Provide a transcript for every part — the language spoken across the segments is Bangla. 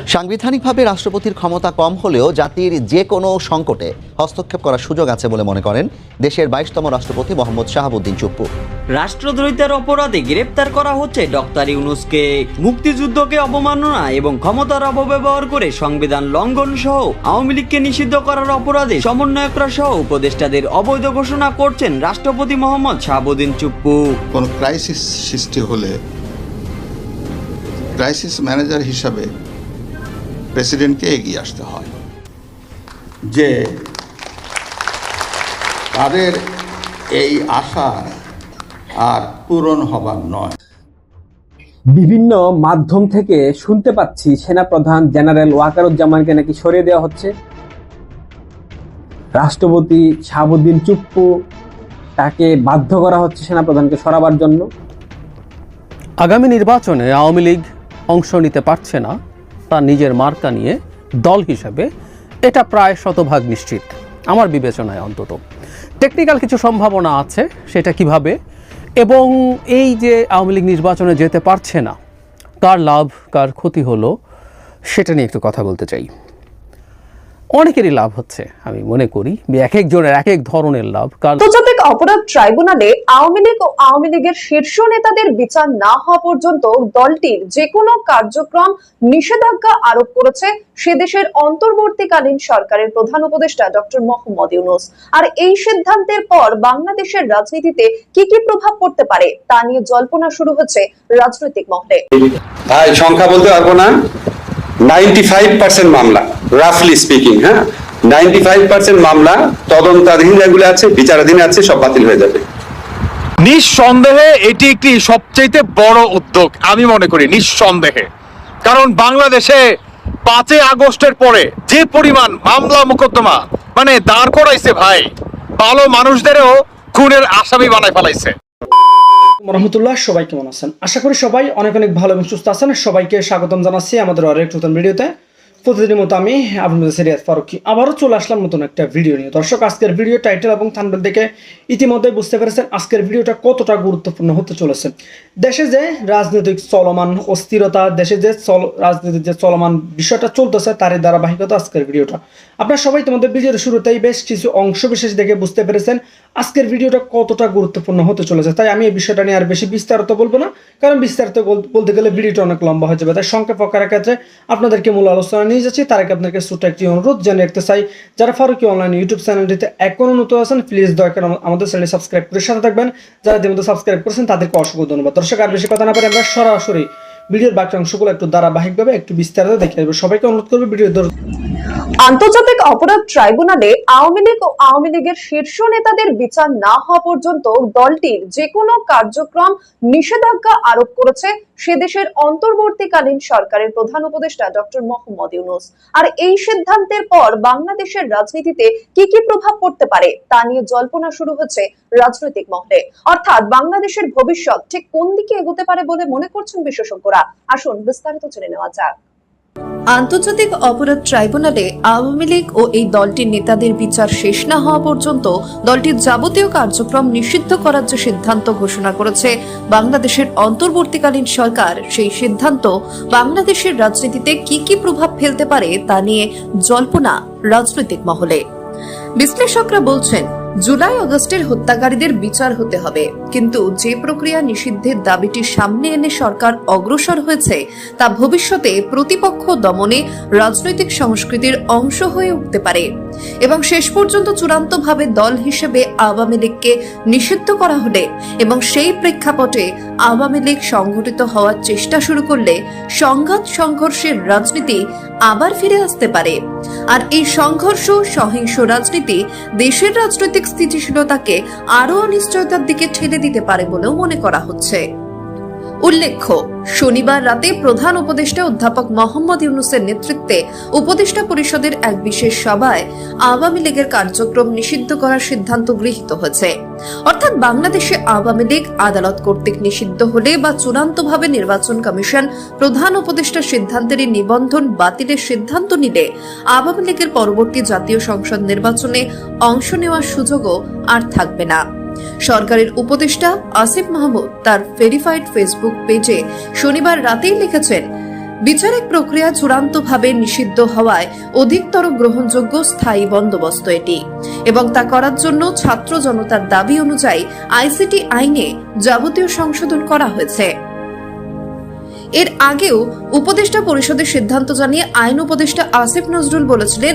সাংবিধানিকভাবে রাষ্ট্রপতির ক্ষমতা কম হলেও জাতির যে কোনো সংকটে হস্তক্ষেপ করার সুযোগ আছে বলে মনে করেন দেশের বাইশতম রাষ্ট্রপতি মোহাম্মদ শাহাবুদ্দিন চুপ্পু। রাষ্ট্রদ্রোহিতার অপরাধে গ্রেপ্তার করা হচ্ছে ডক্টর ইউনুসকে। মুক্তিযুদ্ধকে অবমাননা এবং ক্ষমতার অপব্যবহার করে সংবিধান লঙ্ঘন সহ আওয়ামী লীগকে নিষিদ্ধ করার অপরাধে সমন্বয়করা সহ উপদেষ্টাদের অবৈধ ঘোষণা করছেন রাষ্ট্রপতি মোহাম্মদ শাহাবুদ্দিন চুপ্পু। কোন ক্রাইসিস সৃষ্টি হলে ক্রাইসিস ম্যানেজার হিসাবে প্রেসিডেন্টকে এগিয়ে আসতে হয়। যে তাদের এই আশা আর পূরণ হবার নয়। বিভিন্ন মাধ্যম থেকে শুনতে পাচ্ছি সেনাপ্রধান জেনারেল ওয়াকারুজ্জামানকে নাকি সরিয়ে দেওয়া হচ্ছে। রাষ্ট্রপতি শাহাবুদ্দিন চুপ্পু তাকে বাধ্য করা হচ্ছে সেনাপ্রধানকে সরাবার জন্য। আগামী নির্বাচনে আওয়ামী লীগ অংশ নিতে পারছে না। তার নিজের মার্কা নিয়ে দল হিসাবে এটা প্রায় শতভাগ নিশ্চিত, আমার বিবেচনায় অন্তত। টেকনিক্যাল কিছু সম্ভাবনা আছে সেটা কীভাবে, এবং এই যে আওয়ামী লীগ নির্বাচনে যেতে পারছে না, কার লাভ, কার ক্ষতি হলো, সেটা নিয়ে একটু কথা বলতে চাই। অনেকেরই লাভ হচ্ছে আমি মনে করি। এক একজনের এক এক ধরনের লাভ কার আন্তর্জাতিক অপরাধ ট্রাইব্যুনালে আওয়ামী লীগ ও আওয়ামী লীগের শীর্ষ নেতাদের বিচার না হওয়া পর্যন্ত দলটির যে কোনো কার্যক্রম নিষেধাজ্ঞা আরোপ করেছে সে দেশের অন্তর্বর্তীকালীন সরকারের প্রধান উপদেষ্টা ডক্টর মোহাম্মদ ইউনুস। আর এই সিদ্ধান্তের পর বাংলাদেশের রাজনীতিতে কি কি প্রভাব পড়তে পারে তা নিয়ে জল্পনা শুরু হচ্ছে রাজনৈতিক মহলে। ভাই সংখ্যা বলতে পারব না। নাইনটি ফাইভ পার্সেন্ট মামলা রাফলি স্পিকিং হ্যাঁ? নাইনটি ফাইভ পার্সেন্ট মামলা, তদন্তাধীন যেগুলো আছে, বিচারাধীন আছে, সব বাতিল হয়ে যাবে। নিঃসন্দেহে এটি একটি সবচেয়ে বড় উদ্যোগ, আমি মনে করি, নিঃসন্দেহে। কারণ বাংলাদেশে পাঁচই আগস্টের পরে যে পরিমাণ মামলা মোকদ্দমা মানে দাঁড় করাইছে ভাই, ভালো মানুষদেরও খুনের আসামি বানায় ফেলাইছে। রহমতুল্লাহ, সবাই কেমন আছেন? আশা করি সবাই অনেক অনেক ভালো এবং সুস্থ আছেন। সবাইকে স্বাগতম জানাচ্ছি আমাদের আরেক নতুন ভিডিওতে। প্রতিদিনের মতো আমি আপনাদের সিরিয়াস ফারুকি আবারও চলে আসলাম নতুন একটা ভিডিও নিয়ে। দর্শক, আজকের ভিডিও টাইটেল এবং থাম্বনেল দেখে ইতিমধ্যে বুঝতে পেরেছেন আজকের ভিডিওটা কতটা গুরুত্বপূর্ণ হতে চলেছে। দেশে যে রাজনৈতিক চলমান অস্থিরতা, দেশে যে চল রাজনীতির যে চলমান বিষয়টা চলতেছে, তারই ধারাবাহিকতা আজকের ভিডিওটা। আপনারা সবাই তোমাদের ভিডিওর শুরুতেই বেশ কিছু অংশ বিশেষ দেখে বুঝতে পেরেছেন। আজকের ভিডিওটা কতটা গুরুত্বপূর্ণ হতে চলেছে, তাই আমি এই বিষয়টা নিয়ে আর বেশি বিস্তারিত বলব না, কারণ বিস্তারিত বল- বলতে গেলে ভিডিওটা অনেক লম্বা হয়ে যাবে, তাই সংক্ষেপ আকারের ক্ষেত্রে আপনাদেরকে মূল আলোচনা নিয়ে যাচ্ছি, তার আগে আপনাকে ছোট্ট একটি অনুরোধ জানিয়ে রাখতে চাই, যারা ফারুকি অনলাইন ইউটিউব চ্যানেলটিতে এখনও নতুন আছেন প্লিজ দয়া করে আমাদের চ্যানেল সাবস্ক্রাইব করে সাথে থাকবেন, যারা ইতিমধ্যে সাবস্ক্রাইব করেছেন, তাদেরকে অসংখ্য ধন্যবাদ। দর্শক, আর বেশি কথা না পারে আমরা সরাসরি ভিডিওর বাকি অংশগুলো একটু ধারাবাহিকভাবে একটু বিস্তারিত দেখে আসব। সবাইকে অনুরোধ করবে ভিডিও আন্তর্জাতিক অপরাধ ট্রাইব্যুনালে আওয়ামী লীগ ও আওয়ামী লীগের শীর্ষ নেতাদের বিচার না হওয়া পর্যন্ত দলটির যে কোনো কার্যক্রম নিষেধাজ্ঞা আরোপ করেছে সে দেশের অন্তর্বর্তীকালীন সরকারের প্রধান উপদেষ্টা ডক্টর মোহাম্মদ ইউনুস। আর এই সিদ্ধান্তের পর বাংলাদেশের রাজনীতিতে কি কি প্রভাব পড়তে পারে তা নিয়ে জল্পনা শুরু হচ্ছে রাজনৈতিক মহলে। অর্থাৎ বাংলাদেশের ভবিষ্যৎ ঠিক কোন দিকে এগোতে পারে বলে মনে করছেন বিশেষজ্ঞরা। আসুন বিস্তারিত জেনে নেওয়া যাক। আন্তর্জাতিক অপরাধ ট্রাইব্যুনালে আওয়ামী লীগ ও এই দলটির নেতাদের বিচার শেষ না হওয়া পর্যন্ত দলটির যাবতীয় কার্যক্রম নিষিদ্ধ করার যে সিদ্ধান্ত ঘোষণা করেছে বাংলাদেশের অন্তর্বর্তীকালীন সরকার, সেই সিদ্ধান্ত বাংলাদেশের রাজনীতিতে কি কি প্রভাব ফেলতে পারে তা নিয়ে জল্পনা রাজনৈতিক মহলে। বিশ্লেষকরা বলছেন জুলাই আগস্টের হত্যাকারীদের বিচার হতে হবে। কিন্তু যে প্রক্রিয়া নিষিদ্ধের দাবিটি সামনে এনে সরকার অগ্রসর হয়েছে, তা ভবিষ্যতে প্রতিপক্ষ দমনে রাজনৈতিক সংস্কৃতির অংশ হয়ে উঠতে পারে। এবং শেষ পর্যন্ত চূড়ান্তভাবে দল হিসেবে আওয়ামী লীগকে নিষিদ্ধ করা হলে এবং সেই প্রেক্ষাপটে আওয়ামী লীগ সংঘটিত হওয়ার চেষ্টা শুরু করলে সংঘাত সংঘর্ষের রাজনীতি আবার ফিরে আসতে পারে। আর এই সংঘর্ষ, সহিংস রাজনীতি দেশের রাজনৈতিক স্থিতিশীলতাকে আরও অনিশ্চয়তার দিকে ঠেলে দিতে পারে বলেও মনে করা হচ্ছে। উল্লেখ্য, শনিবার রাতে প্রধান উপদেষ্টা অধ্যাপক মোহাম্মদ ইউনুসের নেতৃত্বে উপদেষ্টা পরিষদের এক বিশেষ সভায় আওয়ামী লীগের কার্যক্রম নিষিদ্ধ করার সিদ্ধান্ত গৃহীত হয়েছে। অর্থাৎ বাংলাদেশে আওয়ামী লীগ আদালত কর্তৃক নিষিদ্ধ হলে বা চূড়ান্তভাবে নির্বাচন কমিশন প্রধান উপদেষ্টার সিদ্ধান্তের নিবন্ধন বাতিলের সিদ্ধান্ত নিলে আওয়ামী লীগের পরবর্তী জাতীয় সংসদ নির্বাচনে অংশ নেওয়ার সুযোগও আর থাকবে না। সরকারের উপদেষ্টা আসিফ মাহমুদ তার ভেরিফাইড ফেসবুক পেজে শনিবার রাতেই লিখেছেন, বিচারিক প্রক্রিয়া চূড়ান্তভাবে নিষিদ্ধ হওয়ায় অধিকতর গ্রহণযোগ্য স্থায়ী বন্দোবস্ত এটি এবং তা করার জন্য ছাত্র জনতার দাবি অনুযায়ী আইসিটি আইনে যাবতীয় সংশোধন করা হয়েছে। এর আগেও উপদেষ্টা পরিষদের সিদ্ধান্ত জানিয়ে আইন উপদেষ্টা আসিফ নজরুল বলেছিলেন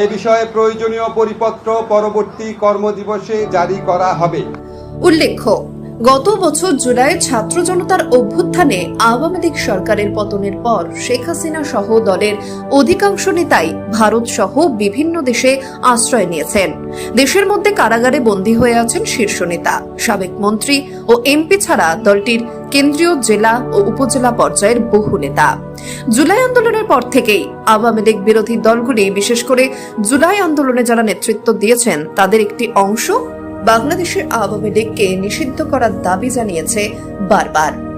এ বিষয়ে প্রয়োজনীয় পরিপত্র পরবর্তী কর্মদিবসে জারি করা হবে। উল্লেখ্য গত বছর জুলাই ছাত্র জনতার অভ্যুত্থানে আওয়ামী লীগ সরকারের পতনের পর শেখ হাসিনা সহ দলের অধিকাংশ নেতাই ভারত সহ বিভিন্ন দেশে আশ্রয় নিয়েছেন। দেশের মধ্যে কারাগারে বন্দী হয়ে আছেন শীর্ষ নেতা, সাবেক মন্ত্রী ও এমপি ছাড়া দলটির কেন্দ্রীয় জেলা ও উপজেলা পর্যায়ের বহু নেতা। জুলাই আন্দোলনের পর থেকেই আওয়ামী লীগ বিরোধী দলগুলি, বিশেষ করে জুলাই আন্দোলনে যারা নেতৃত্ব দিয়েছেন, তাদের একটি অংশ বাংলাদেশের আওয়ামী লীগকে নিষিদ্ধ করার দাবি জানিয়েছে বারবার।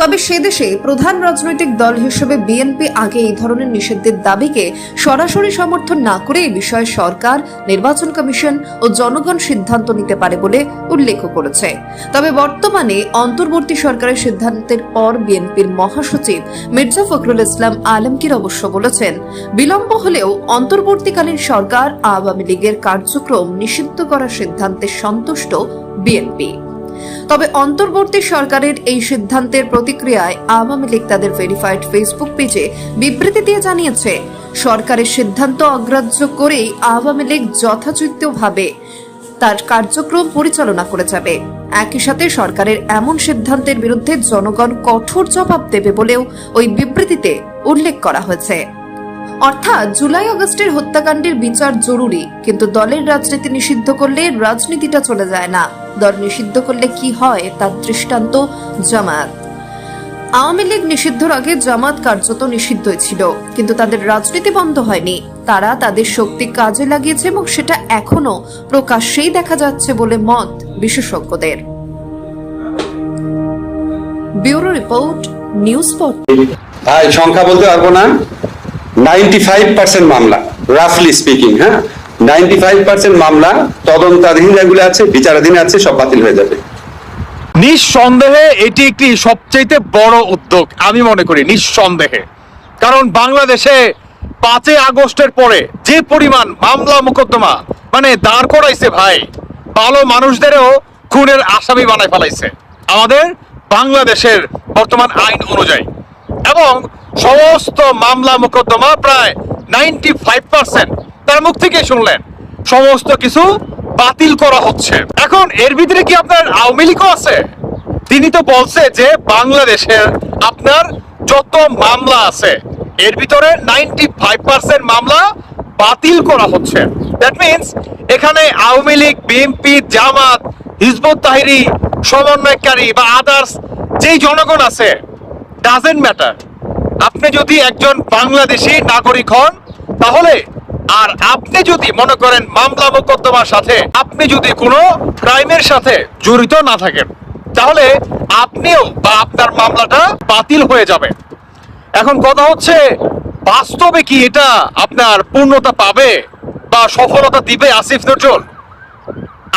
তবে সে দেশে প্রধান রাজনৈতিক দল হিসেবে বিএনপি আগে এই ধরনের নিষিদ্ধের দাবিকে সরাসরি সমর্থন না করে এই বিষয়ে সরকার, নির্বাচন কমিশন ও জনগণ সিদ্ধান্ত নিতে পারে বলে উল্লেখ করেছে। তবে বর্তমানে অন্তর্বর্তী সরকারের সিদ্ধান্তের পর বিএনপির মহাসচিব মির্জা ফখরুল ইসলাম আলমগীর অবশ্য বলেছেন, বিলম্ব হলেও অন্তর্বর্তীকালীন সরকার আওয়ামী লীগের কার্যক্রম নিষিদ্ধ করার সিদ্ধান্তে সন্তুষ্ট বিএনপি তবে অন্তর্বর্তী সরকারের এই সিদ্ধান্তের প্রতিক্রিয়ায় আওয়ামী লীগ তাদের ভেরিফাইড ফেসবুক পেজে বিবৃতি দিয়ে জানিয়েছে, সরকারের সিদ্ধান্ত অগ্রাহ্য করেই আওয়ামী লীগ যথাযথভাবে তার কার্যক্রম পরিচালনা করে যাবে। একই সাথে সরকারের এমন সিদ্ধান্তের বিরুদ্ধে জনগণ কঠোর জবাব দেবে বলেও ওই বিবৃতিতে উল্লেখ করা হয়েছে। অর্থাৎ জুলাই আগস্টের হত্যাকাণ্ডের বিচার জরুরি, কিন্তু দলের রাজনীতি নিষিদ্ধ করলে রাজনীতিটা চলে যায় না। দল নিষিদ্ধ করলে কি হয় তার দৃষ্টান্ত জামায়াত। আওয়ামী লীগ নিষিদ্ধর আগে জামাত কার্যত নিষিদ্ধই ছিল, কিন্তু তাদের রাজনীতি বন্ধ হয়নি। তারা তাদের শক্তি কাজে লাগিয়েছে এবং সেটা এখনও প্রকাশ্যেই দেখা যাচ্ছে বলে মত বিশেষজ্ঞদের। ব্যুরো রিপোর্ট, নিউজ ভাই, সংখ্যা বলতে পারব না? নাইনটি ফাইভ পার্সেন্ট মামলা রাফলি স্পিকিং হ্যাঁ? নাইনটি ফাইভ পার্সেন্ট মামলা, তদন্তাধীন যেগুলো আছে, বিচারাধীন আছে, সব বাতিল হয়ে যাবে। নিঃসন্দেহে এটি একটি সবচেয়ে বড় উদ্যোগ, আমি মনে করি, নিঃসন্দেহে। কারণ বাংলাদেশে পাঁচই আগস্টের পরে যে পরিমাণ মামলা মোকদ্দমা মানে দাঁড় করাইছে ভাই, ভালো মানুষদেরও খুনের আসামি বানায় ফেলাইছে। আমাদের বাংলাদেশের বর্তমান আইন অনুযায়ী। এবং সমস্ত মামলা মোকদ্দমা প্রায় নাইনটি ফাইভ পার্সেন্ট তার মুখ থেকে শুনলেন, সমস্ত কিছু বাতিল করা হচ্ছে। এখন এর ভিতরে কি আপনার আওয়ামী লীগও আছে? তিনি তো বলছে যে বাংলাদেশের আপনার যত মামলা আছে, এর ভিতরে নাইনটি ফাইভ পার্সেন্ট মামলা বাতিল করা হচ্ছে। দ্যাট মিনস এখানে আওয়ামী লীগ, বিএনপি, জামাত, হিজবুত তাহিরি, সমন্বয়কারী বা আদার্স যেই জনগণ আছে ডাজেন্ট ম্যাটার আপনি যদি একজন বাংলাদেশি নাগরিক হন, তাহলে আর আপনি যদি মনে করেন মামলা মোকদ্দমার সাথে আপনি যদি কোনো ক্রাইমের সাথে জড়িত না থাকেন, তাহলে আপনিও বা আপনার মামলাটা বাতিল হয়ে যাবে। এখন কথা হচ্ছে, বাস্তবে কি এটা আপনার পূর্ণতা পাবে বা সফলতা দিবে আসিফ নজরুল?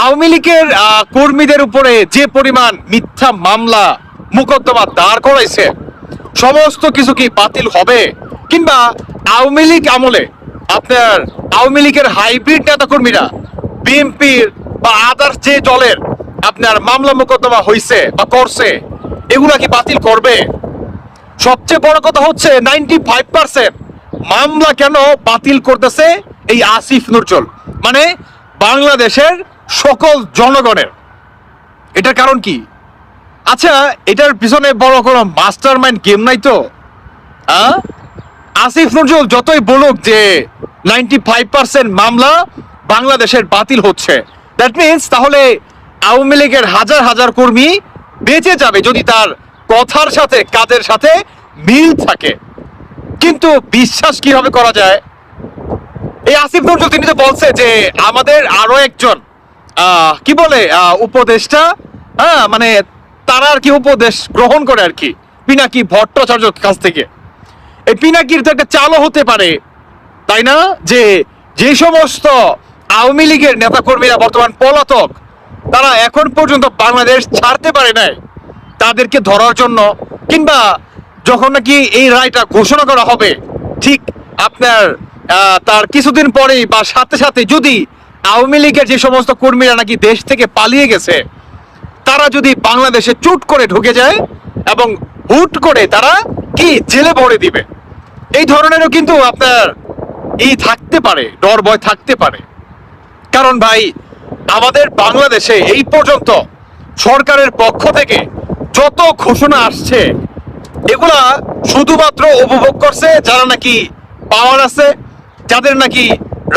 আওয়ামী লীগের কর্মীদের উপরে যে পরিমাণ মিথ্যা মামলা মোকদ্দমা দাঁড় করাইছে সমস্ত কিছু কি বাতিল হবে? কিংবা আওয়ামী লীগ আমলে আপনার আওয়ামী লীগের হাইব্রিড নেতা কর্মীরা বিএনপির বা আদার্স যে দলের আপনার মামলা মোকদ্দমা হইছে বা করছে, এগুলা কি বাতিল করবে? সবচেয়ে বড় কথা হচ্ছে নাইনটি ফাইভ পার্সেন্ট মামলা কেন বাতিল করতেছে এই আসিফ নজরুল? মানে বাংলাদেশের সকল জনগণের। এটার কারণ কি? আচ্ছা এটার পিছনে বড় কোনো মাস্টার মাইন্ড গেম নাই তো? আ? আসিফ নজরুল যতই বলুক যে নাইনটি ফাইভ পার্সেন্ট মামলা বাংলাদেশের বাতিল হচ্ছে। দ্যাট মিনস তাহলে আওয়ামী লীগের হাজার হাজার কর্মী বেঁচে যাবে যদি তার কথার সাথে, কাজের সাথে মিল থাকে। কিন্তু বিশ্বাস কীভাবে করা যায়? এই আসিফ নজরুল, তিনি তো বলছে যে আমাদের আরও একজন কি বলে উপদেষ্টা হ্যাঁ মানে তারা আর কি উপদেশ গ্রহণ করে আর কি। পিনাকি ভট্টাচার্যর কাছ থেকে। এই পিনাকির তো একটা চালও হতে পারে, তাই না? যে যে সমস্ত আওয়ামী লীগের নেতাকর্মীরা বর্তমান পলাতক, তারা এখন পর্যন্ত বাংলাদেশ ছাড়তে পারে নাই। তাদেরকে ধরার জন্য, কিংবা যখন নাকি এই রায়টা ঘোষণা করা হবে, ঠিক আপনার তার কিছুদিন পরেই বা সাথে সাথে যদি আওয়ামী লীগের যে সমস্ত কর্মীরা নাকি দেশ থেকে পালিয়ে গেছে তারা যদি বাংলাদেশে চুট করে ঢুকে যায় এবং হুট করে তারা কি জেলে ভরে দিবে? এই ধরনেরও কিন্তু আপনার ই থাকতে পারে ডর ভয় থাকতে পারে। কারণ ভাই, আমাদের বাংলাদেশে এই পর্যন্ত সরকারের পক্ষ থেকে যত ঘোষণা আসছে, এগুলা শুধুমাত্র উপভোগ করছে যারা নাকি পাওয়ার আছে, যাদের নাকি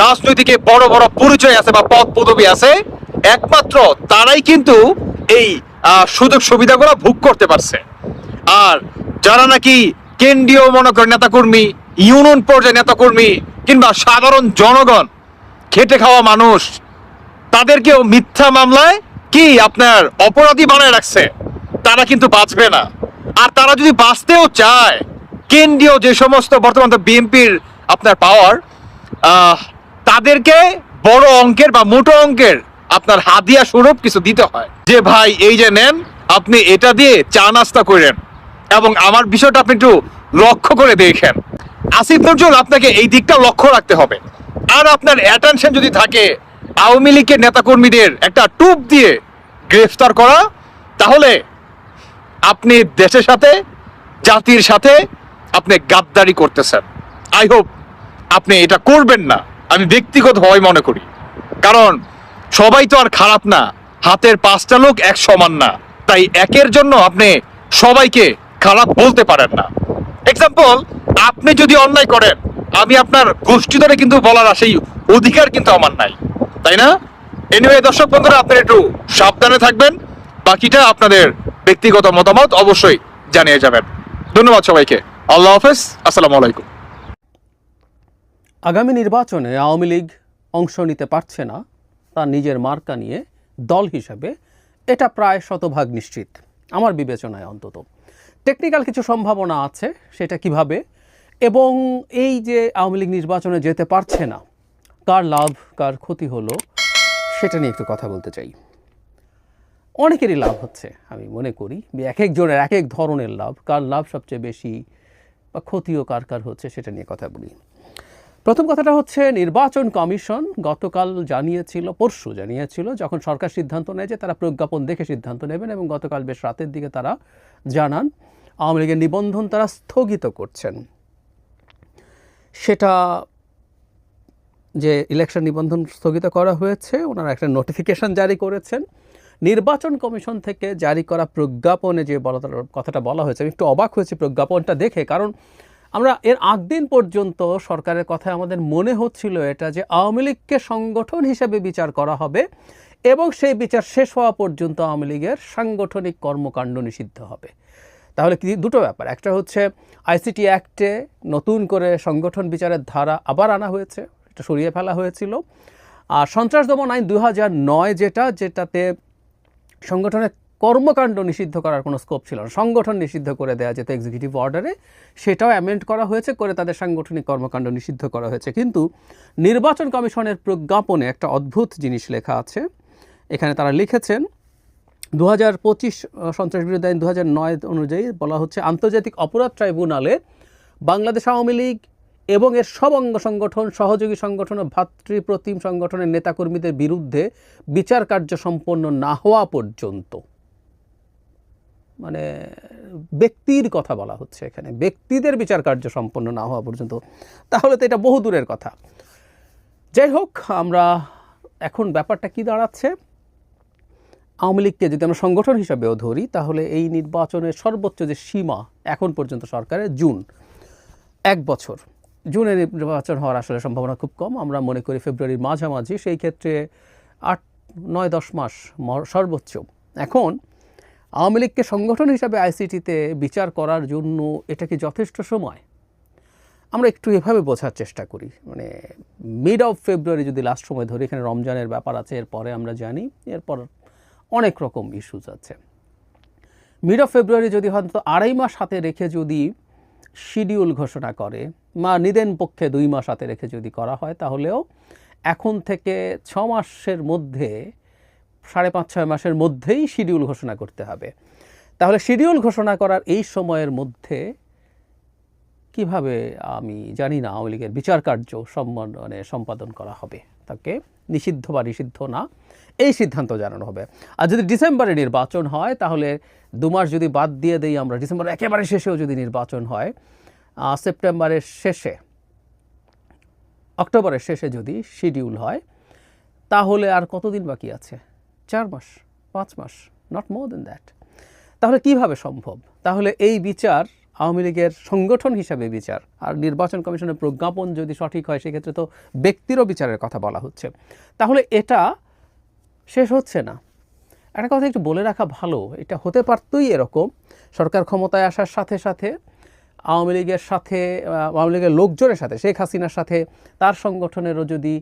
রাজনৈতিকে বড় বড় পরিচয় আছে বা পদ পদবি আছে, একমাত্র তারাই কিন্তু এই সুযোগ সুবিধাগুলো ভোগ করতে পারছে। আর যারা নাকি কেন্দ্রীয় মনে করেন নেতাকর্মী, ইউনিয়ন পর্যায়ে নেতাকর্মী কিংবা সাধারণ জনগণ, খেটে খাওয়া মানুষ, তাদেরকেও মিথ্যা মামলায় কি আপনার অপরাধী বানায় রাখছে, তারা কিন্তু বাঁচবে না। আর তারা যদি বাঁচতেও চায়, কেন্দ্রীয় যে সমস্ত বর্তমান বিএনপির আপনার পাওয়ার তাদেরকে বড় অঙ্কের বা মোটো অঙ্কের আপনার হাদিয়া স্বরূপ কিছু দিতে হয়। যে ভাই, এই যে নেন, আপনি এটা দিয়ে চা নাস্তা করেন এবং আমার বিষয়টা আপনি একটু লক্ষ্য করে দেখেন। আসিফ নজরুল, আপনাকে এই দিকটা লক্ষ্য রাখতে হবে। আর আপনার অ্যাটেনশন যদি থাকে, আওয়ামী লীগের নেতাকর্মীদের একটা টুপ দিয়ে গ্রেফতার করা, তাহলে আপনি দেশের সাথে, জাতির সাথে আপনি গাদ্দারি করতেছেন। আই হোপ আপনি এটা করবেন না। আমি ব্যক্তিগত ব্যক্তিগতভাবে মনে করি। কারণ সবাই তো আর খারাপ না। হাতের পাঁচটা লোক এক সমান না। তাই একের জন্য আপনি সবাইকে খারাপ বলতে পারেন না। এক্সাম্পল আপনি যদি অন্যায় করেন, আমি আপনার গোষ্ঠী ধরে কিন্তু বলার সেই অধিকার কিন্তু আমার নাই। তাই না? এনিওয়ে দর্শক বন্ধুরা, আপনারা একটু সাবধানে থাকবেন। বাকিটা আপনাদের ব্যক্তিগত মতামত অবশ্যই জানিয়ে যাবেন। ধন্যবাদ সবাইকে। আল্লাহ হাফেজ। আসসালামু আলাইকুম। আগামী নির্বাচনে আওয়ামী লীগ অংশ নিতে পারছে না। তার নিজের মার্কা নিয়ে দল হিসাবে এটা প্রায় শতভাগ নিশ্চিত, আমার বিবেচনায় অন্তত। টেকনিক্যাল কিছু সম্ভাবনা আছে সেটা কীভাবে? এবং এই যে আওয়ামী লীগ নির্বাচনে যেতে পারছে না, কার লাভ, কার ক্ষতি হলো, সেটা নিয়ে একটু কথা বলতে চাই। অনেকেরই লাভ হচ্ছে, আমি মনে করি এক একজনের এক এক ধরনের লাভ, কার লাভ সবচেয়ে বেশি বা ক্ষতিও কার কার হচ্ছে সেটা নিয়ে কথা বলি। প্রথম কথাটা হচ্ছে, নির্বাচন কমিশন গতকাল জানিয়েছিল, পরশু জানিয়েছিল, যখন সরকার সিদ্ধান্ত নেয় যে তারা প্রজ্ঞাপন দেখে সিদ্ধান্ত নেবেন এবং গতকাল বেশ রাতের দিকে তারা জানান, আওয়ামী লীগের নিবন্ধন তারা স্থগিত করছেন। সেটা যে ইলেকশন নিবন্ধন স্থগিত করা হয়েছে, ওনারা একটা নোটিফিকেশন জারি করেছেন। নির্বাচন কমিশন থেকে জারি করা প্রজ্ঞাপনে যে বলা কথাটা বলা হয়েছে, আমি একটু অবাক হয়েছি প্রজ্ঞাপনটা দেখে, কারণ আমরা এর আগ দিন পর্যন্ত সরকারের কথায় আমাদের মনে হচ্ছিল এটা যে আওয়ামী লীগকে সংগঠন হিসেবে বিচার করা হবে এবং সেই বিচার শেষ হওয়া পর্যন্ত আওয়ামী লীগের সাংগঠনিক কর্মকাণ্ড নিষিদ্ধ হবে। তাহলে কি দুটো ব্যাপার, একটা হচ্ছে আইসিটি অ্যাক্টে নতুন করে সংগঠন বিচারের ধারা আবার আনা হয়েছে, এটা সরিয়ে ফেলা হয়েছিল। আর সন্ত্রাস দমন আইন দু যেটা, যেটাতে সংগঠনের কর্মকাণ্ড নিষিদ্ধ করার কোনো স্কোপ ছিল না। সংগঠন নিষিদ্ধ করে দেওয়া যেত এক্সিকিউটিভ অর্ডারে সেটাও অ্যামেন্ড করা হয়েছে, করে তাদের সাংগঠনিক কর্মকাণ্ড নিষিদ্ধ করা হয়েছে। কিন্তু নির্বাচন কমিশনের প্রজ্ঞাপনে একটা অদ্ভুত জিনিস লেখা আছে। এখানে তারা লিখেছেন দু হাজার পঁচিশ সন্ত্রাস বিরোধী আইন দু হাজার নয় অনুযায়ী বলা হচ্ছে, আন্তর্জাতিক অপরাধ ট্রাইব্যুনালে বাংলাদেশ আওয়ামী লীগ এবং এর সব অঙ্গ সংগঠন, সহযোগী সংগঠন ও ভাতৃপ্রতিম সংগঠনের নেতাকর্মীদের বিরুদ্ধে বিচার কার্য সম্পন্ন না হওয়া পর্যন্ত। মানে ব্যক্তির কথা বলা হচ্ছে এখানে। ব্যক্তিদের বিচার কার্য সম্পন্ন না হওয়া পর্যন্ত। তাহলে তো এটা বহু দূরের কথা। যাই হোক, আমরা এখন ব্যাপারটা কি দাঁড়াচ্ছে? আওয়ামী লীগকে যদি আমরা সংগঠন হিসাবেও ধরি, তাহলে এই নির্বাচনের সর্বোচ্চ যে সীমা এখন পর্যন্ত সরকারের জুন। এক বছর। জুনে নির্বাচন হওয়ার আসলে সম্ভাবনা খুব কম। আমরা মনে করি ফেব্রুয়ারির মাঝামাঝি। সেই ক্ষেত্রে আট, নয়, দশ মাস সর্বোচ্চ। এখন আওয়ামী লীগকে সংগঠন হিসাবে আইসিটিতে বিচার করার জন্য এটা কি যথেষ্ট সময়? আমরা একটু এভাবে বোঝার চেষ্টা করি। মানে মিড অফ ফেব্রুয়ারি যদি লাস্ট সময় ধরি, এখানে রমজানের ব্যাপার আছে, এরপরে আমরা জানি, এরপর অনেক রকম ইস্যুস আছে। মিড অফ ফেব্রুয়ারি যদি হয়তো আড়াই মাস হাতে রেখে যদি শিডিউল ঘোষণা করে, বা নিদেন পক্ষে দুই মাস হাতে রেখে যদি করা হয়, তাহলেও এখন থেকে ছ মাসের মধ্যে সাড়ে পাঁচ, ছয় মাসের মধ্যেই শিডিউল ঘোষণা করতে হবে। তাহলে শিডিউল ঘোষণা করার এই সময়ের মধ্যে কীভাবে আমি জানি না, আওয়ামী লীগের বিচার কার্য সম্মান- মানে সম্পাদন করা হবে? তাকে নিষিদ্ধ বা নিষিদ্ধ না, এই সিদ্ধান্ত জানানো হবে। আর যদি ডিসেম্বরে নির্বাচন হয়, তাহলে দু মাস যদি বাদ দিয়ে দেই আমরা, ডিসেম্বর একেবারে শেষেও যদি নির্বাচন হয় সেপ্টেম্বরের শেষে, অক্টোবরের শেষে যদি শিডিউল হয়, তাহলে আর কতদিন বাকি আছে? চার মাস, পাঁচ মাস নট মোর দেন দ্যাট তাহলে কীভাবে সম্ভব? তাহলে এই বিচার আওয়ামী লীগের সংগঠন হিসাবে বিচার আর নির্বাচন কমিশনের প্রজ্ঞাপন যদি সঠিক হয়, সেক্ষেত্রে তো ব্যক্তিরও বিচারের কথা বলা হচ্ছে। তাহলে এটা শেষ হচ্ছে না। একটা কথা একটু বলে রাখা ভালো, এটা হতে পারতই এরকম। সরকার ক্ষমতায় আসার সাথে সাথে, আওয়ামী লীগের সাথে আওয়ামী লীগের লোকজনের সাথে, শেখ হাসিনার সাথে, তার সংগঠনেরও যদি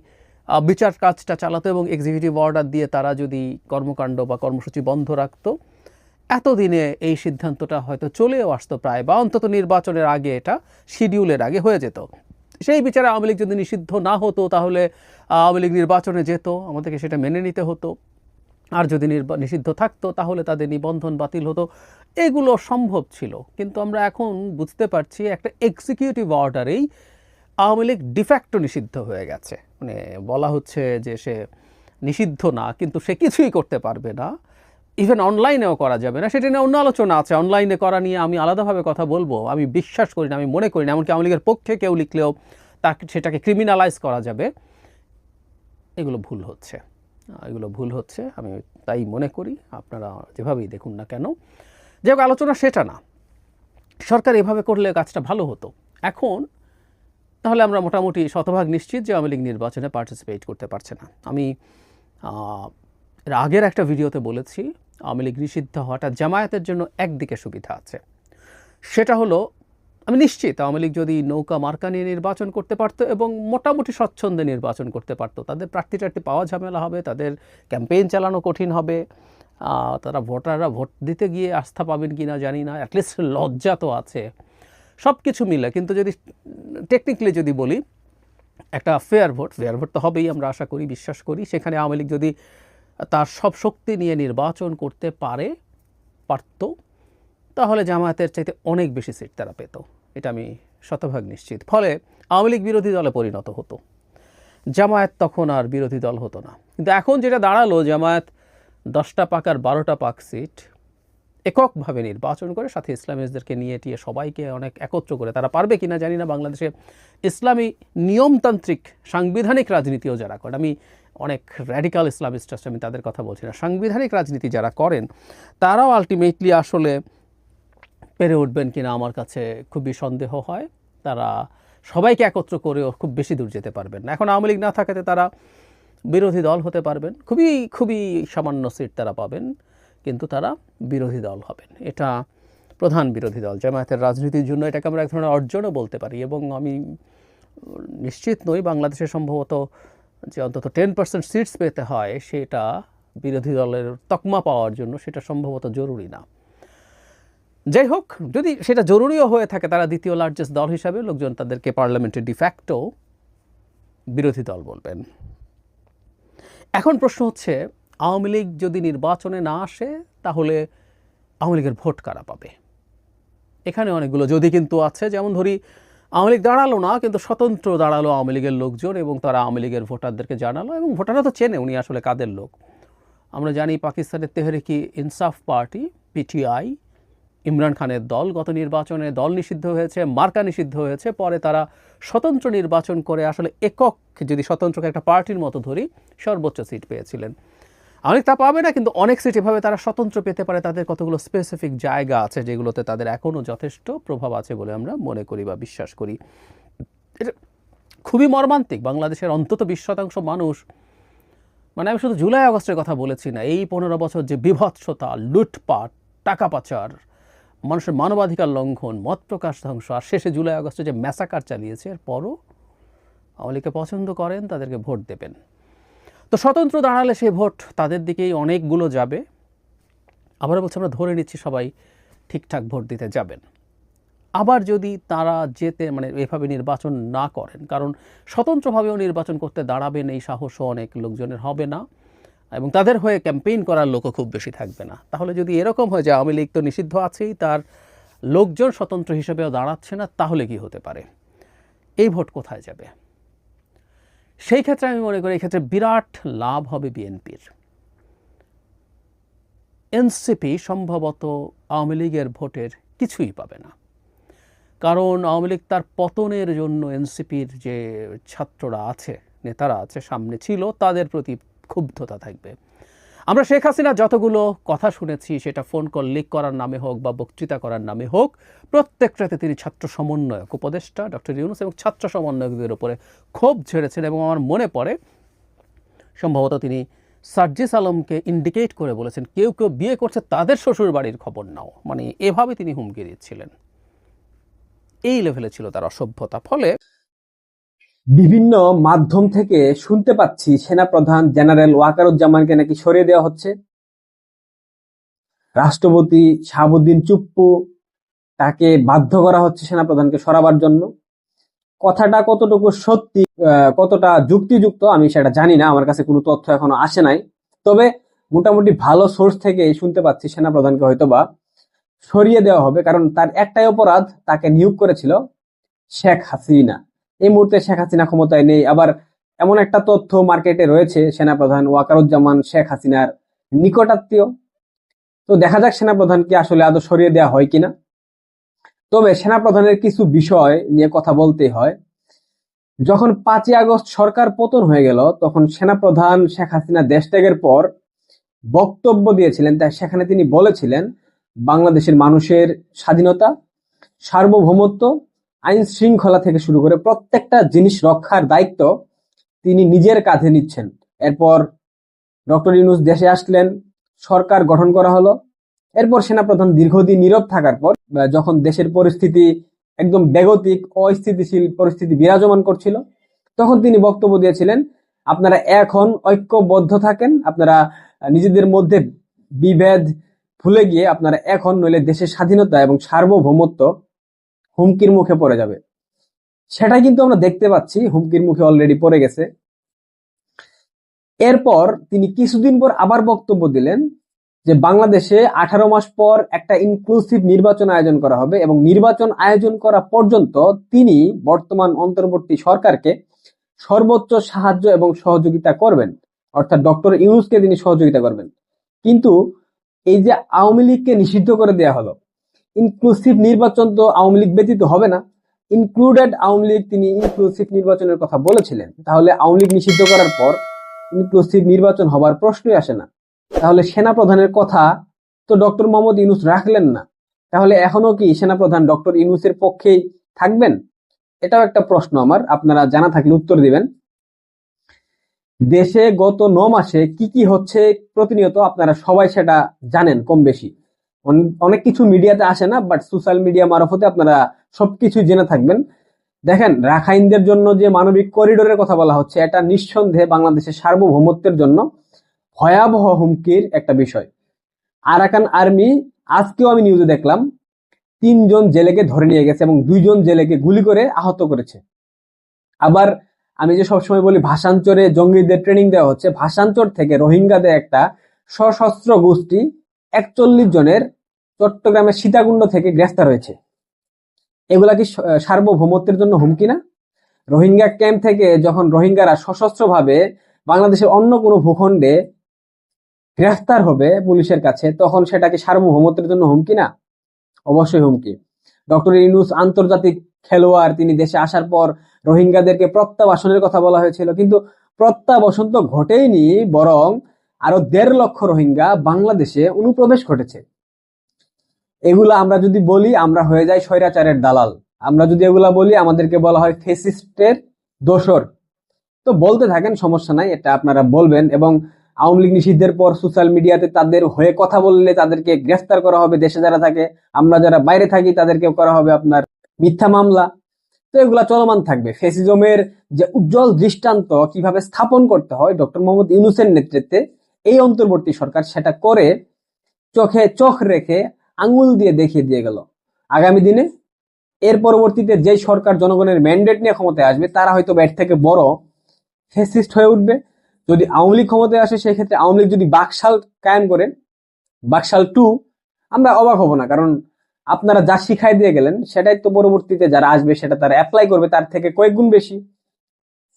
বিচার কাজটা চালাতো এবং এক্সিকিউটিভ অর্ডার দিয়ে তারা যদি কর্মকাণ্ড বা কর্মসূচি বন্ধ রাখত, এতদিনে এই সিদ্ধান্তটা হয়তো চলেও আসতো প্রায়, বা অন্তত নির্বাচনের আগে এটা শিডিউলের আগে হয়ে যেত। সেই বিচারে আওয়ামী লীগ যদি নিষিদ্ধ না হতো, তাহলে আওয়ামী লীগ নির্বাচনে যেত, আমাদেরকে সেটা মেনে নিতে হতো। আর যদি নির্বা, নিষিদ্ধ থাকতো, তাহলে তাদের নিবন্ধন বাতিল হতো। এগুলো সম্ভব ছিল, কিন্তু আমরা এখন বুঝতে পারছি একটা এক্সিকিউটিভ অর্ডারেই আওয়ামী লীগ ডিফ্যাক্টো নিষিদ্ধ হয়ে গেছে। মানে বলা হচ্ছে যে সে নিষিদ্ধ না, কিন্তু সে কিছুই করতে পারবে না। ইভেন অনলাইনেও করা যাবে না। সেটা নিয়ে অন্য আলোচনা আছে। অনলাইনে করা নিয়ে আমি আলাদাভাবে কথা বলব। আমি বিশ্বাস করি না, আমি মনে করি না। এমনকি আওয়ামী লীগের পক্ষে কেউ লিখলেও তাকে, সেটাকে ক্রিমিনালাইজ করা যাবে। এগুলো ভুল হচ্ছে। এগুলো ভুল হচ্ছে। আমি তাই মনে করি। আপনারা যেভাবেই দেখুন না কেন। যে আলোচনা সেটা না। সরকার এভাবে করলে কাজটা ভালো হতো। এখন তাহলে আমরা মোটামুটি শতভাগ নিশ্চিত যে আওয়ামী লীগ নির্বাচনে পার্টিসিপেট করতে পারছে না। আমি আগের একটা ভিডিওতে বলেছি, আওয়ামী লীগ নিষিদ্ধ হওয়াটা জামায়াতের জন্য একদিকে সুবিধা আছে। সেটা হলো, আমি নিশ্চিত আওয়ামী লীগ যদি নৌকা মার্কা নিয়ে নির্বাচন করতে পারতো এবং মোটামুটি স্বচ্ছন্দে নির্বাচন করতে পারতো, তাদের প্রার্থী টার্থী পাওয়া ঝামেলা হবে, তাদের ক্যাম্পেইন চালানো কঠিন হবে তারা ভোটাররা ভোট দিতে গিয়ে আস্থা পাবেন কি না জানি না অ্যাটলিস্ট লজ্জা তো আছে। সব কিছু মিলে, কিন্তু যদি টেকনিক্যালি যদি বলি, একটা ফেয়ার ভোট ফেয়ার ভোট তো হবেই আমরা আশা করি, বিশ্বাস করি। সেখানে আওয়ামী লীগ যদি তার সব শক্তি নিয়ে নির্বাচন করতে পারে, পারত, তাহলে জামায়াতের চাইতে অনেক বেশি সিট তারা পেত। এটা আমি শতভাগ নিশ্চিত। ফলে আওয়ামী লীগ বিরোধী দলে পরিণত হতো। জামায়াত তখন আর বিরোধী দল হতো না। কিন্তু এখন যেটা দাঁড়াল, জামায়াত দশটা পাক আর বারোটা পাক সিট এককভাবে নির্বাচন করে সাথে ইসলামিস্টদেরকে নিয়ে টিয়ে সবাইকে অনেক একত্র করে। তারা পারবে কিনা জানি না। বাংলাদেশে ইসলামী নিয়মতান্ত্রিক সাংবিধানিক রাজনীতিও যারা করেন, আমি অনেক র্যাডিক্যাল ইসলামিস্ট আছে, আমি তাদের কথা বলছি না। সাংবিধানিক রাজনীতি যারা করেন, তারাও আলটিমেটলি আসলে পেরে উঠবেন কিনা আমার কাছে খুবই সন্দেহ হয়। তারা সবাইকে একত্র করেও খুব বেশি দূর যেতে পারবেন না। এখন আওয়ামী লীগ না থাকাতে তারা বিরোধী দল হতে পারবেন। খুবই খুবই সামান্য সিট তারা পাবেন। কিন্তু তারা বিরোধী দল হবেন। এটা প্রধান বিরোধী দল। জামায়াতের রাজনীতির জন্য এটাকে আমরা এক ধরনের অর্জনও বলতে পারি এবং আমি নিশ্চিত নই বাংলাদেশে সম্ভবত যে অন্তত টেন পার্সেন্ট সিটস পেতে হয় সেটা বিরোধী দলের তকমা পাওয়ার জন্য সেটা সম্ভবত জরুরি না। যাই হোক, যদি সেটা জরুরিও হয়ে থাকে তারা দ্বিতীয় লার্জেস্ট দল হিসাবে লোকজন তাদেরকে পার্লামেন্টে ডিফ্যাক্টো বিরোধী দল বলবেন। এখন প্রশ্ন হচ্ছে আওয়ামী লীগ যদি নির্বাচনে না আসে, তাহলে আওয়ামী লীগের ভোট কারা পাবে? এখানে অনেকগুলো যদি কিন্তু আছে, যেমন ধরি, আওয়ামী লীগ দাঁড়াল না, কিন্তু স্বতন্ত্র দাঁড়াল আওয়ামী লীগের লোকজন এবং তারা আওয়ামী লীগের ভোটারদেরকে জানালো এবং ভোটাররা তো চেনে উনি আসলে কাদের লোক। আমরা জানি পাকিস্তানের তেহরিকি ইনসাফ পার্টি, পিটিআই, ইমরান খানের দল গত নির্বাচনে দল নিষিদ্ধ হয়েছে, মার্কা নিষিদ্ধ হয়েছে, পরে তারা স্বতন্ত্র নির্বাচন করে আসলে একক, যদি স্বতন্ত্রকে একটা পার্টির মতো ধরি, সর্বোচ্চ সিট পেয়েছিলেন। অনেক তা পাবে না, কিন্তু অনেক সিট এভাবে তারা স্বতন্ত্র পেতে পারে। তাদের কতগুলো স্পেসিফিক জায়গা আছে যেগুলোতে তাদের এখনও যথেষ্ট প্রভাব আছে বলে আমরা মনে করি বা বিশ্বাস করি। খুবই মর্মান্তিক। বাংলাদেশের অন্তত বিশ শতাংশ মানুষ মানে আমি শুধু জুলাই আগস্টের কথা বলেছি না, এই পনেরো বছর যে বিভৎসতা, লুটপাট, টাকা পাচার, মানুষের মানবাধিকার লঙ্ঘন, মত প্রকাশ ধ্বংস, আর শেষে জুলাই আগস্টে যে ম্যাসাকার চালিয়েছে এরপরও আওয়ামী পছন্দ করেন, তাদেরকে ভোট দেবেন। তো স্বতন্ত্র দাঁড়ালে সেই ভোট তাদের দিকেই অনেকগুলো যাবে। আবার বলছি, আমরা ধরে নিচ্ছি সবাই ঠিকঠাক ভোট দিতে যাবেন। আবার যদি তারা যেতে মানে এভাবে নির্বাচন না করেন, কারণ স্বতন্ত্রভাবেও নির্বাচন করতে দাঁড়াবেন, এই সাহসও অনেক লোকজনের হবে না এবং তাদের হয়ে ক্যাম্পেইন করার লোকও খুব বেশি থাকবে না। তাহলে যদি এরকম হয় যে আওয়ামী লীগ তো নিষিদ্ধ আছেই, তার লোকজন স্বতন্ত্র হিসেবেও দাঁড়াচ্ছে না, তাহলে কি হতে পারে? এই ভোট কোথায় যাবে? সেই ক্ষেত্রে আমি মনে করি এক্ষেত্রে বিরাট লাভ হবে বিএনপির। এনসিপি সম্ভবত আওয়ামী লীগের ভোটের কিছুই পাবে না। কারণ আওয়ামী লীগ তার পতনের জন্য এনসিপির যে ছাত্ররা আছে, নেতারা আছে, সামনে ছিল, তাদের প্রতি ক্ষুব্ধতা থাকবে। আমরা শেখ হাসিনা যতগুলো কথা শুনেছি, সেটা ফোন কল, লিক করার নামে হোক বা বক্তৃতা করার নামে হোক প্রত্যেকটাতে তিনি ছাত্র সমন্বয়ক উপদেষ্টা ডক্টর ইউনুস এবং ছাত্র সমন্বয়কদের উপরে ক্ষোভ ঝেড়েছেন এবং আমার মনে পড়ে, সম্ভবত তিনি সার্জিস আলমকে ইন্ডিকেট করে বলেছেন, কেউ কেউ বিয়ে করছে তাদের শ্বশুর বাড়ির খবর নাও। মানে এভাবে তিনি হুমকি দিচ্ছিলেন। এই লেভেলে ছিল তার অসভ্যতা। ফলে বিভিন্ন মাধ্যম থেকে শুনতে পাচ্ছি সেনাপ্রধান জেনারেল ওয়াকারুজ্জামানকে নাকি সরিয়ে দেওয়া হচ্ছে। রাষ্ট্রপতি শাহাবুদ্দিন চুপ্পু তাকে বাধ্য করা হচ্ছে সেনাপ্রধানকে সরাবার জন্য। কথাটা কতটুকু সত্যি কতটা যুক্তিযুক্ত আমি সেটা জানি না, আমার কাছে কোনো তথ্য এখনও আসে নাই। তবে মোটামুটি ভালো সোর্স থেকে শুনতে পাচ্ছি সেনাপ্রধানকে হয়তো বা সরিয়ে দেওয়া হবে, কারণ তার একটাই অপরাধ, তাকে নিয়োগ করেছিল শেখ হাসিনা। এই মুহূর্তে শেখ হাসিনা ক্ষমতায় নেই। আবার এমন একটা তথ্য মার্কেটে রয়েছে, সেনাপ্রধান ওয়াকারুজ্জামান শেখ হাসিনার নিকটাত্মীয়। তো দেখা যাক সেনাপ্রধানকে আসলে আদৌ সরিয়ে দেওয়া হয় কিনা। তবে সেনাপ্রধানের কিছু বিষয় নিয়ে কথা বলতে হয়। যখন পাঁচই আগস্ট সরকার পতন হয়ে গেল, তখন সেনাপ্রধান শেখ হাসিনা দেশ ত্যাগের পর বক্তব্য দিয়েছিলেন। তাই সেখানে তিনি বলেছিলেন, বাংলাদেশের মানুষের স্বাধীনতা, সার্বভৌমত্ব আইন শৃঙ্খলা থেকে শুরু করে প্রত্যেকটা জিনিস রক্ষার দায়িত্ব তিনি নিজের কাঁধে নিচ্ছেন। এরপর ডক্টর ইউনুস দেশে আসলেন, সরকার গঠন করা হলো। এরপর সেনাপ্রধান দীর্ঘদিন নীরব থাকার পর যখন দেশের পরিস্থিতি একদম বেগতিক, অস্থিতিশীল পরিস্থিতি বিরাজমান করছিল, তখন তিনি বক্তব্য দিয়েছিলেন, আপনারা এখন ঐক্যবদ্ধ থাকেন, আপনারা নিজেদের মধ্যে বিভেদ ভুলে গিয়ে আপনারা এখন নইলে দেশের স্বাধীনতা এবং সার্বভৌমত্ব হুমকির মুখে পড়ে যাবে। সেটা কিন্তু আমরা দেখতে পাচ্ছি, হুমকির মুখে অলরেডি পড়ে গেছে। এরপর তিনি কিছুদিন পর আবার বক্তব্য দিলেন যে বাংলাদেশে আঠারো মাস পর একটা ইনক্লুসিভ নির্বাচন আয়োজন করা হবে এবং নির্বাচন আয়োজন করা পর্যন্ত তিনি বর্তমান অন্তর্বর্তী সরকারকে সর্বোচ্চ সাহায্য এবং সহযোগিতা করবেন। অর্থাৎ ডক্টর ইউনুসকে তিনি সহযোগিতা করবেন। কিন্তু এই যে আওয়ামী লীগকে নিষিদ্ধ করে দেওয়া হলো ইনক্লুসিভ নির্বাচন তো আওয়ামী লীগ ব্যতীত হবে না। ইনক্লুডেড আওয়ামী লীগ তিনি ইনক্লুসিভ নির্বাচনের কথা বলেছিলেন। তাহলে আওয়ামী লীগ নিষিদ্ধ করার পর ইনক্লুসিভ নির্বাচন হবার প্রশ্নই আসে না। তাহলে সেনাপ্রধানের কথা তো ডক্টর মোহাম্মদ ইউনুস রাখলেন না। তাহলে এখনও কি সেনাপ্রধান ডক্টর ইউনুসের পক্ষেই থাকবেন? এটাও একটা প্রশ্ন আমার, আপনারা জানা থাকলে উত্তর দিবেন। দেশে গত ন মাসে কি কি হচ্ছে প্রতিনিয়ত আপনারা সবাই সেটা জানেন কম বেশি অনেক কিছু মিডিয়াতে আসে না বাট সোশ্যাল মিডিয়া মারফতে আপনারা সবকিছু জেনে থাকবেন। দেখেন, রাখাইনদের জন্য যে মানবিক করিডোরের কথা বলা হচ্ছে, এটা নিঃসন্দেহে বাংলাদেশের সার্বভৌমত্বের জন্য ভয়াবহ হুমকির একটা বিষয়। আরাকান আর্মি, আজকেও আমি নিউজে দেখলাম, তিনজন জেলেকে ধরে নিয়ে গেছে এবং দুইজন জেলেকে গুলি করে আহত করেছে। আবার আমি যে সবসময় বলি ভাষান্তরে জঙ্গিদের ট্রেনিং দেওয়া হচ্ছে। ভাষান্তর থেকে রোহিঙ্গাদের একটা সশস্ত্র গোষ্ঠী একচল্লিশ জনের চট্টগ্রামের সীতাকুণ্ড থেকে গ্রেফতার হয়েছে। এগুলা কি সার্বভৌমত্বের জন্য হুমকি না? রোহিঙ্গা ক্যাম্প থেকে যখন রোহিঙ্গারা সশস্ত্রভাবে বাংলাদেশের অন্য কোনো ভূখণ্ডে গ্রেফতার হবে পুলিশের কাছে, তখন সেটা কি সার্বভৌমত্বের জন্য হুমকি না? অবশ্যই হুমকি। ডক্টর ইনুস আন্তর্জাতিক খেলোয়াড়, তিনি দেশে আসার পর রোহিঙ্গাদেরকে প্রত্যাবাসনের কথা বলা হয়েছিল, কিন্তু প্রত্যাবাসন তো ঘটেইনি, বরং আরও দেড় লক্ষ রোহিঙ্গা বাংলাদেশে অনুপ্রবেশ ঘটেছে। এগুলা আমরা যদি বলি, আমরা হয়ে যাই স্বৈরাচারের দালাল। আমরা যদি এগুলা বলি, আমাদেরকে বলা হয় ফেসিস্টের দোসর তো বলতে থাকেন, সমস্যা নাই, এটা আপনারা বলবেন। এবং আওয়ামী লীগ নিষিদ্ধের পর সোশ্যাল মিডিয়াতে তাদের হয়ে কথা বললে তাদেরকে গ্রেফতার করা হবে, দেশে যারা থাকে, আমরা যারা বাইরে থাকি তাদেরকে করা হবে আপনার মিথ্যা মামলা। তো এগুলা চলমান থাকবে। ফেসিজমের যে উজ্জ্বল দৃষ্টান্ত, কীভাবে স্থাপন করতে হয়, ডক্টর মোহাম্মদ ইউনুসের নেতৃত্বে এই অন্তর্বর্তী সরকার সেটা করে চোখে চোখ রেখে আঙ্গুল দিয়ে দেখিয়ে দিয়ে গেল। আগামী দিনে এর পরবর্তীতে যে সরকার জনগণের ম্যান্ডেট নিয়ে ক্ষমতায় আসবে, তারা হয়তো ব্যাট থেকে বড় ফেসিস্ট হয়ে উঠবে। যদি আওয়ামী লীগ ক্ষমতায় আসে, সেই ক্ষেত্রে আওয়ামী লীগ যদি বাকশাল কায়েম করে, বাকশাল টু, আমরা অবাক হব না। কারণ আপনারা যা শিখাই দিয়ে গেলেন, সেটাই তো পরবর্তীতে যারা আসবে, সেটা তারা অ্যাপ্লাই করবে, তার থেকে কয়েক গুণ বেশি।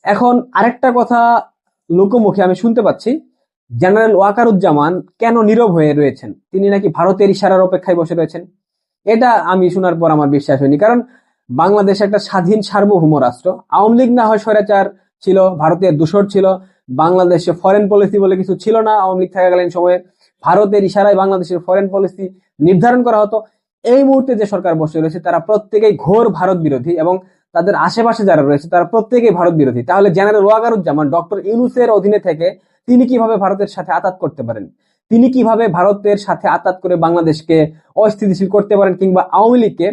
এখন আরেকটা কথা লোকমুখে আমি শুনতে পাচ্ছি। জেনারেল ওয়াকারুজ্জামান কেন নীরব হয়ে রয়েছেন? তিনি নাকি ভারতের ইশারার অপেক্ষায় বসে রয়েছেন? এটা আমি শোনার পর আমার বিশ্বাস হয়নি, কারণ বাংলাদেশ একটা স্বাধীন সার্বভৌম রাষ্ট্র। আওয়ামী লীগ না হয় স্বৈরাচার ছিল, ভারতের দূষর ছিল, বাংলাদেশে ফরেন পলিসি বলে কিছু ছিল না। আওয়ামী লীগ থাকাকালীন সময়ে ভারতের ইশারায় বাংলাদেশের ফরেন পলিসি নির্ধারণ করা হতো। এই মুহূর্তে যে সরকার বসে রয়েছে, তারা প্রত্যেকেই ঘোর ভারত বিরোধী এবং তাদের আশেপাশে যারা রয়েছে, তারা প্রত্যেকেই ভারত বিরোধী। তাহলে জেনারেল ওয়াকারুজ্জামান ডক্টর ইউনুসের অধীনে থেকে তিনি কীভাবে ভারতের সাথে আতাত করতে পারেন? তিনি কীভাবে ভারতের সাথে আতাত করে বাংলাদেশকে অস্থিতিশীল করতে পারেন কিংবা আওয়ামী লীগকে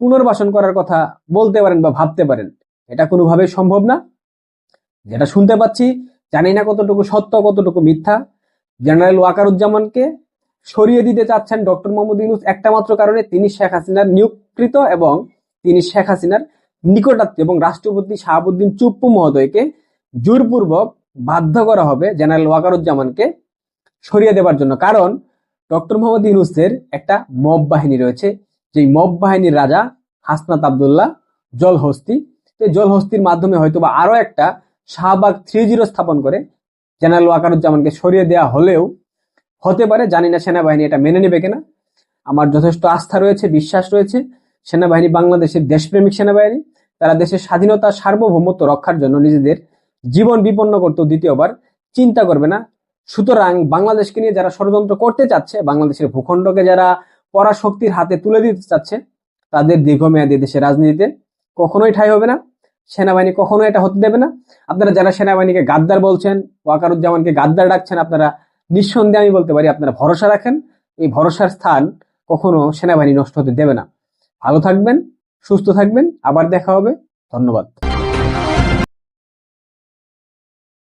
পুনর্বাসন করার কথা বলতে পারেন বা ভাবতে পারেন? এটা কোনোভাবে সম্ভব না। যেটা শুনতে পাচ্ছি, জানি না কতটুকু সত্য, কতটুকু মিথ্যা। জেনারেল ওয়াকারুজ্জামানকে সরিয়ে দিতে চাচ্ছেন ডক্টর মোহাম্মদ ইউনুস একটা মাত্র কারণে তিনি শেখ হাসিনার নিয়োগকৃত এবং তিনি শেখ হাসিনার নিকটাত্মীয় এবং রাষ্ট্রপতি শাহাবুদ্দিন চুপ্পু মহোদয়কে জোরপূর্বক বাধ্য করা হবে জেনারেল ওয়াকারুজ্জামানকে সরিয়ে দেবার জন্য। কারণ ডক্টর মোহাম্মদ ইউনুসের একটা মব বাহিনী রয়েছে, যেই মব বাহিনীর রাজা হাসনাত আবদুল্লাহ জলহস্তি। এই জলহস্তির মাধ্যমে হয়তো বা আরও একটা শাহবাগ থ্রি জিরো স্থাপন করে জেনারেল ওয়াকারুজ্জামানকে সরিয়ে দেওয়া হলেও হতে পারে, জানি না সেনাবাহিনী এটা মেনে নেবে কিনা। আমার যথেষ্ট আস্থা রয়েছে, বিশ্বাস রয়েছে, সেনাবাহিনী বাংলাদেশের দেশপ্রেমিক সেনাবাহিনী, তারা দেশের স্বাধীনতা সার্বভৌমত্ব রক্ষার জন্য নিজেদের জীবন বিপন্ন করতেও দ্বিতীয়বার চিন্তা করবে না। সুতরাং বাংলাদেশকে নিয়ে যারা ষড়যন্ত্র করতে চাচ্ছে, বাংলাদেশের ভূখণ্ডকে যারা পরাশক্তির হাতে তুলে দিতে চাচ্ছে, তাদের দীর্ঘমেয়াদী দেশের রাজনীতিতে কখনোই ঠাই হবে না। সেনাবাহিনী কখনো এটা হতে দেবে না। আপনারা যারা সেনাবাহিনীকে গাদ্দার বলছেন, ওয়াকারুজ্জামানকে গাদ্দার ডাকছেন, আপনারা নিঃসন্দেহে আমি বলতে পারি আপনারা ভরসা রাখেন। এই ভরসার স্থান কখনো সেনাবাহিনী নষ্ট হতে দেবে না। ভালো থাকবেন, সুস্থ থাকবেন। আবার দেখা হবে। ধন্যবাদ।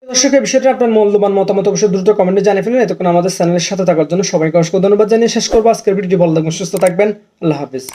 দর্শক এই বিষয়টা আপনার মূল্যবান মতামত অবশ্যই দ্রুত কমেন্টে জানিয়ে ফেলেন। এতক্ষণ আমাদের চ্যানেলের সাথে থাকার জন্য সবাইকে অসংখ্য ধন্যবাদ জানিয়ে শেষ করব। আজকের ভিডিওটি ভালো থাকবেন, সুস্থ থাকবেন। আল্লাহ হাফিজ।